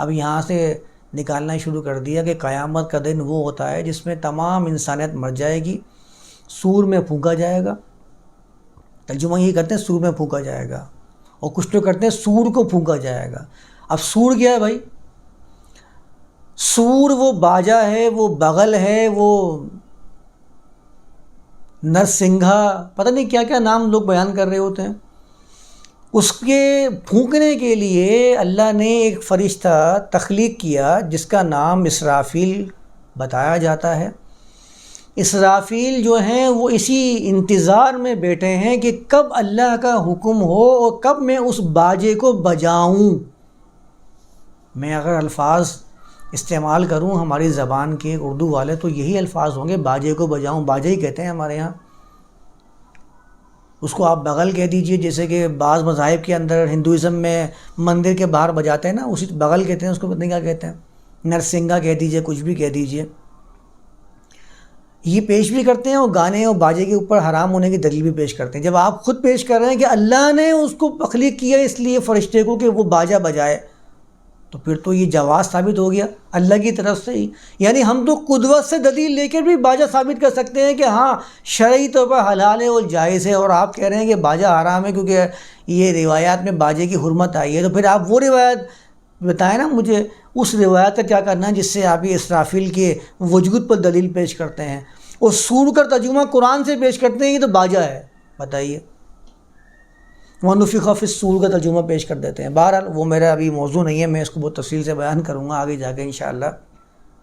اب یہاں سے نکالنا شروع کر دیا کہ قیامت کا دن وہ ہوتا ہے جس میں تمام انسانیت مر جائے گی، سور میں پھونکا جائے گا۔ ترجمہ یہ کرتے ہیں، سور میں پھونکا جائے گا۔ اور کچھ تو کرتے ہیں، سور کو پھونکا جائے گا۔ اب سور کیا ہے بھائی؟ سور وہ باجا ہے، وہ بغل ہے، وہ نرسنگھا، پتہ نہیں کیا کیا نام لوگ بیان کر رہے ہوتے ہیں۔ اس کے پھونکنے کے لیے اللہ نے ایک فرشتہ تخلیق کیا جس کا نام اسرافیل بتایا جاتا ہے۔ اسرافیل جو ہیں وہ اسی انتظار میں بیٹھے ہیں کہ کب اللہ کا حکم ہو اور کب میں اس باجے کو بجاؤں۔ میں اگر الفاظ استعمال کروں ہماری زبان کے اردو والے تو یہی الفاظ ہوں گے، باجے کو بجاؤں، باجے ہی کہتے ہیں ہمارے یہاں۔ اس کو آپ بغل کہہ دیجیے، جیسے کہ بعض مذاہب کے اندر ہندوازم میں مندر کے باہر بجاتے ہیں نا، اسی بغل کہتے ہیں، اس کو پتہ کیا کہتے ہیں۔ نرسنگا کہہ دیجیے، کچھ بھی کہہ دیجیے۔ یہ پیش بھی کرتے ہیں اور گانے اور باجے کے اوپر حرام ہونے کی دلیل بھی پیش کرتے ہیں۔ جب آپ خود پیش کر رہے ہیں کہ اللہ نے اس کو تخلیق کیا، اس لیے فرشتے کو کہ وہ باجا بجائے۔ تو پھر تو یہ جواز ثابت ہو گیا اللہ کی طرف سے ہی۔ یعنی ہم تو قدوت سے دلیل لے کر بھی باجا ثابت کر سکتے ہیں کہ ہاں شرعی طور پر حلال ہے اور جائز ہے۔ اور آپ کہہ رہے ہیں کہ باجا حرام ہے کیونکہ یہ روایات میں باجے کی حرمت آئی ہے۔ تو پھر آپ وہ روایت بتائیں نا مجھے، اس روایت کا کیا کرنا ہے جس سے آپ یہ اسرافیل کے وجود پر دلیل پیش کرتے ہیں۔ اور سور کر ترجمہ قرآن سے پیش کرتے ہیں، یہ تو باجا ہے۔ بتائیے۔ وہ فی السور کا ترجمہ پیش کر دیتے ہیں۔ بہرحال وہ میرا ابھی موضوع نہیں ہے، میں اس کو بہت تفصیل سے بیان کروں گا آگے جا کے انشاءاللہ۔